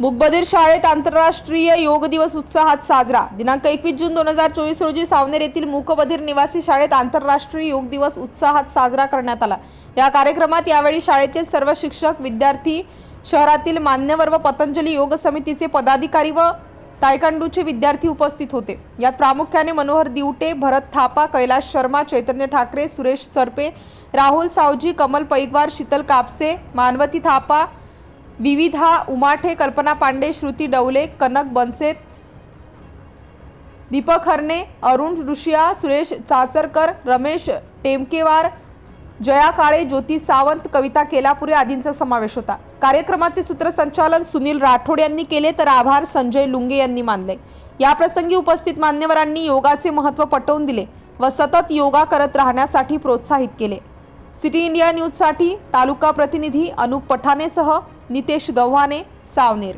मुकबधीर शाळेत आंतरराष्ट्रीय योग दिवस उत्साहात साजरा. दिनांक एकवीस जून दोन हजार चोवीस रोजी सावनेर येथील मूकबधीर निवासी शाळेत आंतरराष्ट्रीय योग दिवस उत्साहात साजरा करण्यात आला. या कार्यक्रमात यावेळी शाळेतील सर्व शिक्षक विद्यार्थी शहरातील मान्यवर व पतंजली योग समितीचे पदाधिकारी व तायकांडूचे विद्यार्थी उपस्थित होते. यात प्रामुख्याने मनोहर दिवटे भरत थापा कैलाश शर्मा चैतन्य ठाकरे सुरेश सरपे राहुल सावजी कमल पैगवार शीतल कापसे मानवती थापा विविधा उमाठे कल्पना पांडे श्रुती डवले कनक बनसेत दीपक हरणे अरुण ऋषिया सुरेश चाचरकर रमेश टेमकेवार जया काळे ज्योती सावंत कविता केलापुरे आदींचा समावेश होता. कार्यक्रमाचे सूत्रसंचालन सुनील राठोड यांनी केले तर आभार संजय लुंगे यांनी मानले. या प्रसंगी उपस्थित मान्यवरांनी योगाचे महत्त्व पटवून दिले व सतत योगा करत राहण्यासाठी प्रोत्साहित केले. सिटी इंडिया न्यूजसाठी तालुका प्रतिनिधी अनुप पठाणेसह नितेश गव्हाणे सावनेर.